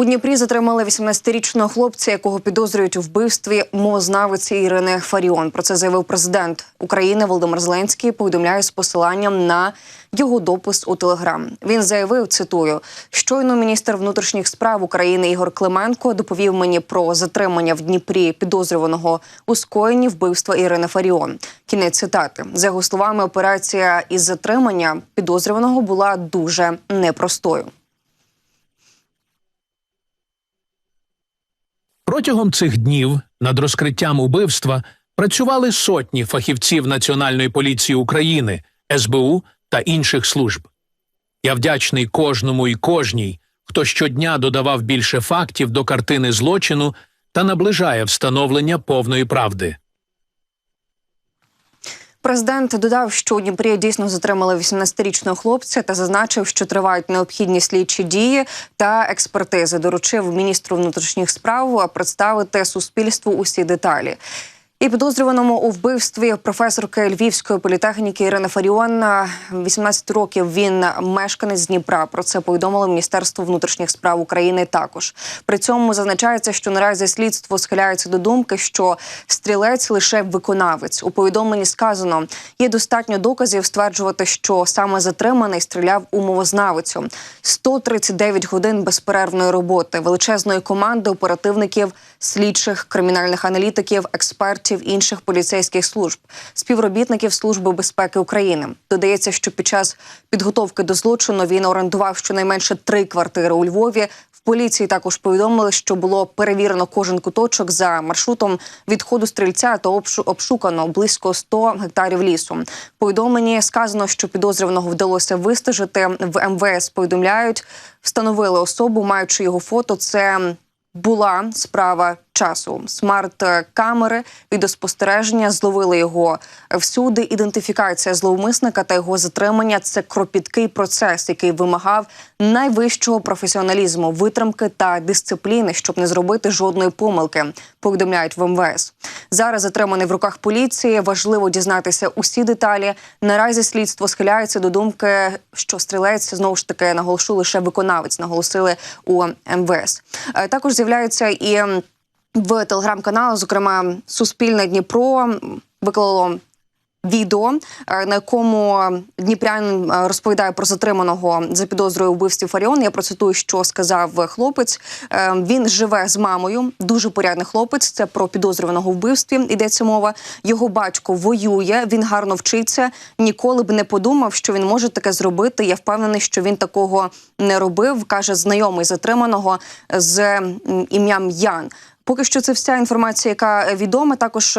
У Дніпрі затримали 18-річного хлопця, якого підозрюють у вбивстві мовознавиці Ірини Фаріон. Про це заявив президент України Володимир Зеленський. Повідомляє з посиланням на його допис у Телеграм. Він заявив: цитую: щойно міністр внутрішніх справ України Ігор Клименко доповів мені про затримання в Дніпрі підозрюваного у скоєнні вбивства Ірини Фаріон. Кінець цитати за його словами, операція із затримання підозрюваного була дуже непростою. Протягом цих днів над розкриттям убивства працювали сотні фахівців Національної поліції України, СБУ та інших служб. Я вдячний кожному і кожній, хто щодня додавав більше фактів до картини злочину та наближає встановлення повної правди. Президент додав, що у Дніпрі дійсно затримали 18-річного хлопця та зазначив, що тривають необхідні слідчі дії та експертизи. Доручив міністру внутрішніх справ представити суспільству усі деталі. І підозрюваному у вбивстві професорки Львівської політехніки Ірини Фаріон 18 років. Він мешканець Дніпра. Про це повідомило Міністерство внутрішніх справ України. Також при цьому зазначається, що наразі слідство схиляється до думки, що стрілець лише виконавець. У повідомленні сказано, є достатньо доказів стверджувати, що саме затриманий стріляв у мовознавицю. 139 годин безперервної роботи, величезної команди оперативників, слідчих, кримінальних аналітиків, експертів інших поліцейських служб, співробітників Служби безпеки України. Додається, що під час підготовки до злочину він орендував щонайменше три квартири у Львові. В поліції також повідомили, що було перевірено кожен куточок за маршрутом відходу стрільця та обшу- обшукано близько 100 гектарів лісу. Повідомлені сказано, що підозрюваного вдалося вистежити. В МВС повідомляють, встановили особу, маючи його фото. Це була справа часу. Смарт-камери відеоспостереження зловили його всюди. Ідентифікація зловмисника та його затримання це кропіткий процес, який вимагав найвищого професіоналізму, витримки та дисципліни, щоб не зробити жодної помилки. Повідомляють в МВС. Зараз затриманий в руках поліції. Важливо дізнатися усі деталі. Наразі слідство схиляється до думки, що стрілець знову ж таки наголошу лише виконавець. Наголосили у МВС. Е, Також з'являються і в телеграм-каналах, зокрема Суспільне Дніпро, виклало відео, е, на якому Дніпрянин е, розповідає про затриманого за підозрою вбивстві Фаріон. Я процитую, що сказав хлопець. Е, Він живе з мамою, дуже порядний хлопець. Це про підозрюваного вбивстві. Йдеться мова. Його батько воює. Він гарно вчиться. Ніколи б не подумав, що він може таке зробити. Я впевнений, що він такого не робив. каже знайомий затриманого з ім'ям Ян. Поки що це вся інформація, яка відома. Також.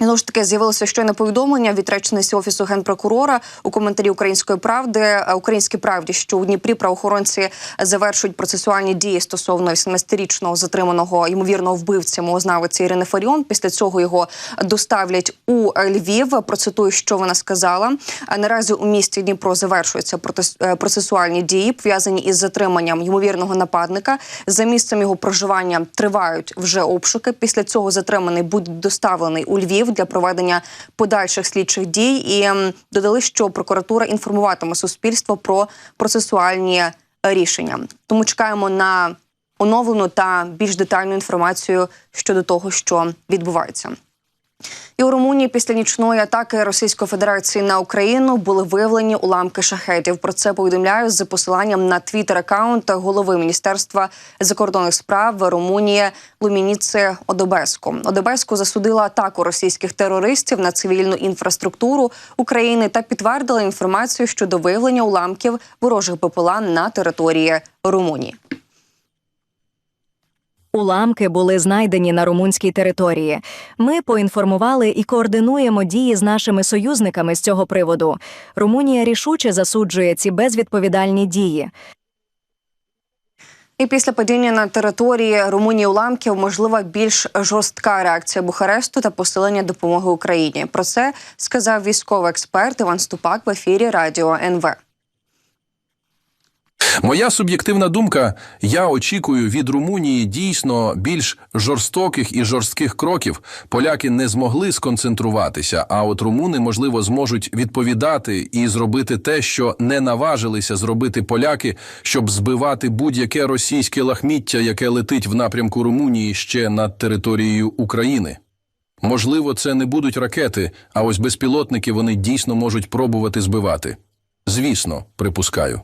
Знову ж таки з'явилося щойне повідомлення від речниці офісу генпрокурора у коментарі української правди е, українській правді, що у Дніпрі правоохоронці завершують процесуальні дії стосовно 18-річного затриманого ймовірного вбивця мовознавиці Ірини Фаріон. Після цього його доставлять у Львів. Процитую, що вона сказала. А наразі у місті Дніпро завершуються е, процесуальні дії, пов'язані із затриманням ймовірного нападника. За місцем його проживання тривають вже обшуки. Після цього затриманий буде доставлений у Львів для проведення подальших слідчих дій. І ем, додали, що прокуратура інформуватиме суспільство про процесуальні рішення. Тому чекаємо на оновлену та більш детальну інформацію щодо того, що відбувається. І у Румунії після нічної атаки Російської Федерації на Україну були виявлені уламки шахетів. Про це повідомляю з посиланням на твіттер аккаунт голови міністерства закордонних справ Румунії Лумініце Одобеско. Одобеско засудила атаку російських терористів на цивільну інфраструктуру України та підтвердила інформацію щодо виявлення уламків ворожих БПЛА на території Румунії. Уламки були знайдені на румунській території. Ми поінформували і координуємо дії з нашими союзниками з цього приводу. Румунія рішуче засуджує ці безвідповідальні дії. І після падіння на території Румунії уламків можлива більш жорстка реакція Бухаресту та посилення допомоги Україні. Про це сказав військовий експерт Іван Ступак в ефірі Радіо НВ. Моя суб'єктивна думка: я очікую від Румунії дійсно більш жорстоких і жорстких кроків. Поляки не змогли сконцентруватися, а от румуни, можливо, зможуть відповідати і зробити те, що не наважилися зробити поляки, щоб збивати будь-яке російське лахміття, яке летить в напрямку Румунії ще над територією України. Можливо, це не будуть ракети, а ось безпілотники вони дійсно можуть пробувати збивати. Звісно, припускаю.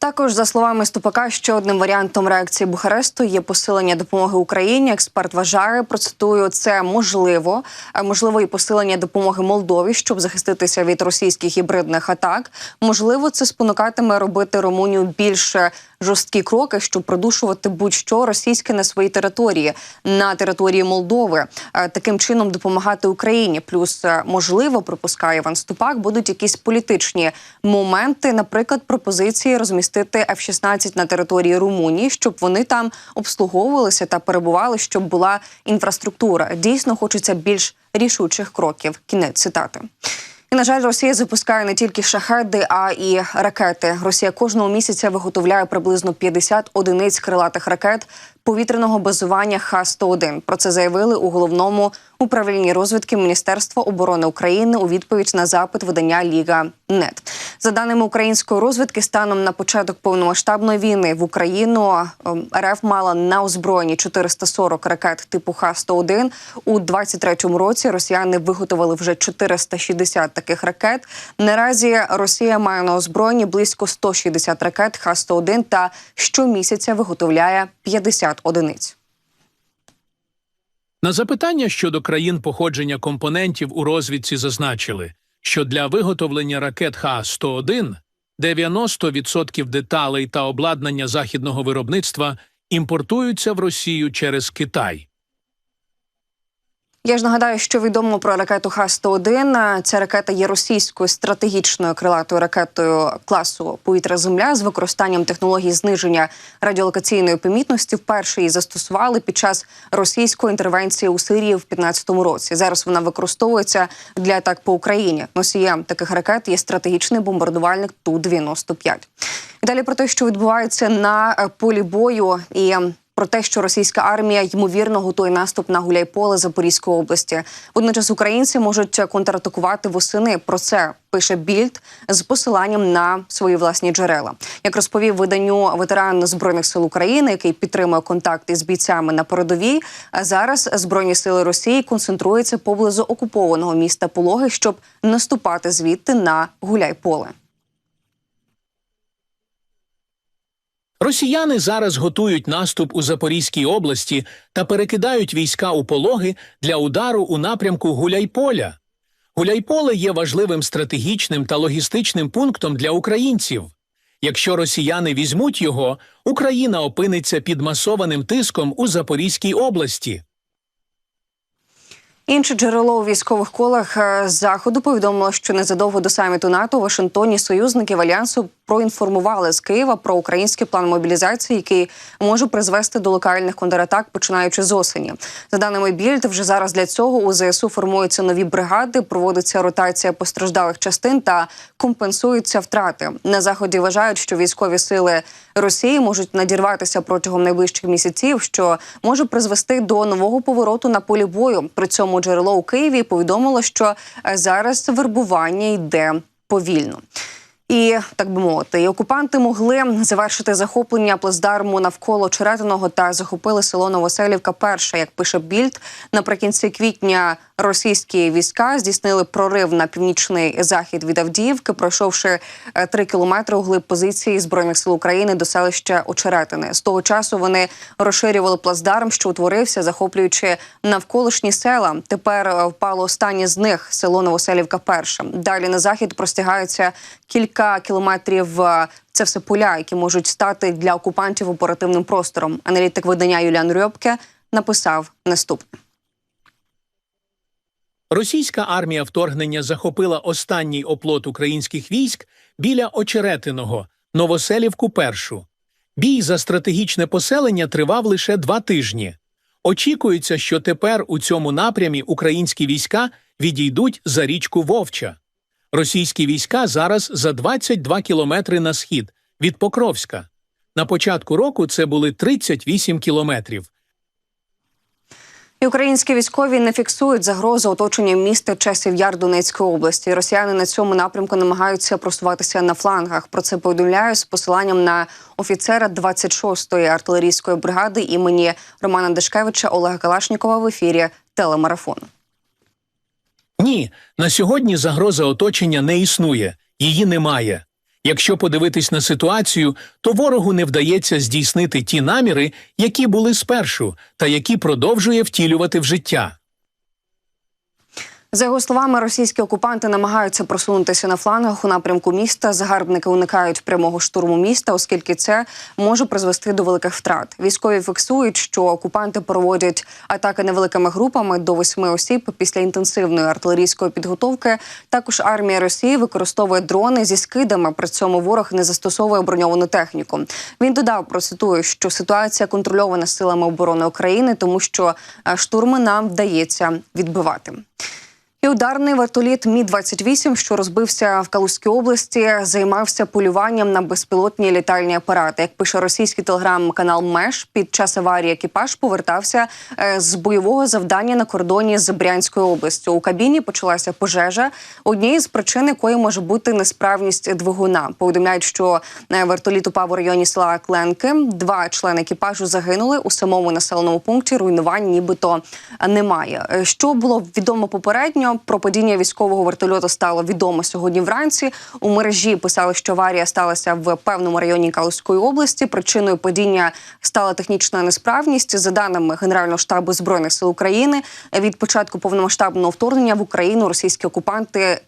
Також за словами Ступака, ще одним варіантом реакції Бухаресту є посилення допомоги Україні. Експерт вважає, процитую, це можливо, можливо і посилення допомоги Молдові, щоб захиститися від російських гібридних атак. Можливо, це спонукатиме робити Румунію більше жорсткі кроки, щоб продушувати будь-що російське на своїй території на території Молдови. Е, Таким чином допомагати Україні. Плюс е, можливо, припускає Іван Ступак, будуть якісь політичні моменти, наприклад, пропозиції розмістити F-16 на території Румунії, щоб вони там обслуговувалися та перебували, щоб була інфраструктура. Дійсно, хочеться більш рішучих кроків. Кінець цитати. І на жаль, Росія запускає не тільки шахеди, а і ракети. Росія кожного місяця виготовляє приблизно 50 одиниць крилатих ракет повітряного базування Х-101. Про це заявили у головному управлінні розвідки Міністерства оборони України у відповідь на запит видання Ліга Нет. За даними української розвідки, станом на початок повномасштабної війни в Україну ем, РФ мала на озброєнні 440 ракет типу Х-101. У 23-му році росіяни виготовили вже 460 таких ракет. Наразі Росія має на озброєнні близько 160 ракет Х-101 та щомісяця виготовляє 50 одиниць. На запитання щодо країн походження компонентів у розвідці зазначили, що для виготовлення ракет Х-101 90% деталей та обладнання західного виробництва імпортуються в Росію через Китай. Я ж нагадаю, що відомо про ракету Х-101. Ця ракета є російською стратегічною крилатою ракетою класу повітря-земля з використанням технологій зниження радіолокаційної помітності. Вперше її застосували під час російської інтервенції у Сирії в 2015 році. Зараз вона використовується для атак по Україні. Носієм таких ракет є стратегічний бомбардувальник Ту-95. І далі про те, що відбувається на полі бою і про те, що російська армія ймовірно готує наступ на Гуляйполе Запорізької області. Водночас українці можуть контратакувати восени. Про це пише Більд з посиланням на свої власні джерела. Як розповів виданню ветеран збройних сил України, який підтримує контакти з бійцями на передовій. Зараз збройні сили Росії концентруються поблизу окупованого міста Пологи, щоб наступати звідти на Гуляйполе. Росіяни зараз готують наступ у Запорізькій області та перекидають війська у пологи для удару у напрямку Гуляйполя. Гуляйполе є важливим стратегічним та логістичним пунктом для українців. Якщо росіяни візьмуть його, Україна опиниться під масованим тиском у Запорізькій області. Інше джерело у військових колах е, заходу повідомило, що незадовго до саміту НАТО у Вашингтоні союзників альянсу проінформували з Києва про український план мобілізації, який може призвести до локальних контратак, починаючи з осені. За даними Більд, вже зараз для цього у ЗСУ формуються нові бригади, проводиться ротація постраждалих частин та компенсуються втрати. На заході вважають, що військові сили Росії можуть надірватися протягом найближчих місяців, що може призвести до нового повороту на полі бою. При цьому джерело у Києві повідомило, що зараз вербування йде повільно. І так би мовити, і окупанти могли завершити захоплення плацдарму навколо Черетиного та захопили село Новоселівка. Перша, як пише Більд, наприкінці квітня російські війська здійснили прорив на північний захід від Авдіївки, пройшовши е, три кілометри у глиб позиції збройних сил України до селища Очеретине. З того часу вони розширювали плацдарм, що утворився, захоплюючи навколишні села. Тепер е, впало останнє з них село Новоселівка. Перше далі на захід простягається кілька кілометрів. е, Це все поля, які можуть стати для окупантів оперативним простором. Аналітик видання Юліан Рьобке написав наступне. Російська армія вторгнення захопила останній оплот українських військ біля Очеретиного, Новоселівку першу. Бій за стратегічне поселення тривав лише два тижні. Очікується, що тепер у цьому напрямі українські війська відійдуть за річку Вовча. Російські війська зараз за 22 кілометри на схід від Покровська. На початку року це були 38 кілометрів. І українські військові не фіксують загрозу оточення міста Часів Яр Донецької області. Росіяни на цьому напрямку намагаються просуватися на флангах. Про це повідомляю з посиланням на офіцера 26-ї артилерійської бригади імені Романа Дешкевича Олега Калашнікова в ефірі телемарафону. Ні, на сьогодні загроза оточення не існує, її немає. Якщо подивитись на ситуацію, то ворогу не вдається здійснити ті наміри, які були спершу, та які продовжує втілювати в життя. За його словами, російські окупанти намагаються просунутися на флангах у напрямку міста. Загарбники уникають прямого штурму міста, оскільки це може призвести до великих втрат. Військові фіксують, що окупанти проводять атаки невеликими групами до восьми осіб після інтенсивної артилерійської підготовки. Також армія Росії використовує дрони зі скидами. При цьому ворог не застосовує броньовану техніку. Він додав процитую, що ситуація контрольована силами оборони України, тому що е, штурми нам вдається відбивати. І ударний вертоліт Мі 28 що розбився в Калузькій області, займався полюванням на безпілотні літальні апарати. Як пише російський телеграм-канал МЕШ, під час аварії екіпаж повертався е, з бойового завдання на кордоні з Брянською областю. У кабіні почалася пожежа. Однією з причин якої може бути несправність двигуна. Повідомляють, що е, вертоліт упав у районі села Кленки. Два члени екіпажу загинули у самому населеному пункті. Руйнувань нібито немає. Е, Що було відомо попередньо про падіння військового вертольоту стало відомо сьогодні вранці. У мережі писали, що аварія сталася в певному районі Калузької області. Причиною падіння стала технічна несправність. За даними Генерального штабу збройних сил України, від початку повномасштабного вторгнення в Україну російські окупанти.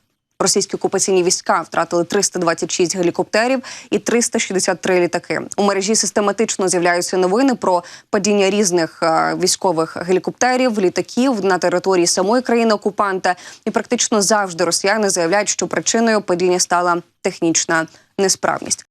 Російські окупаційні війська втратили 326 гелікоптерів і 363 літаки. У мережі систематично з'являються новини про падіння різних е, військових гелікоптерів, літаків на території самої країни окупанта. І практично завжди росіяни заявляють, що причиною падіння стала технічна несправність.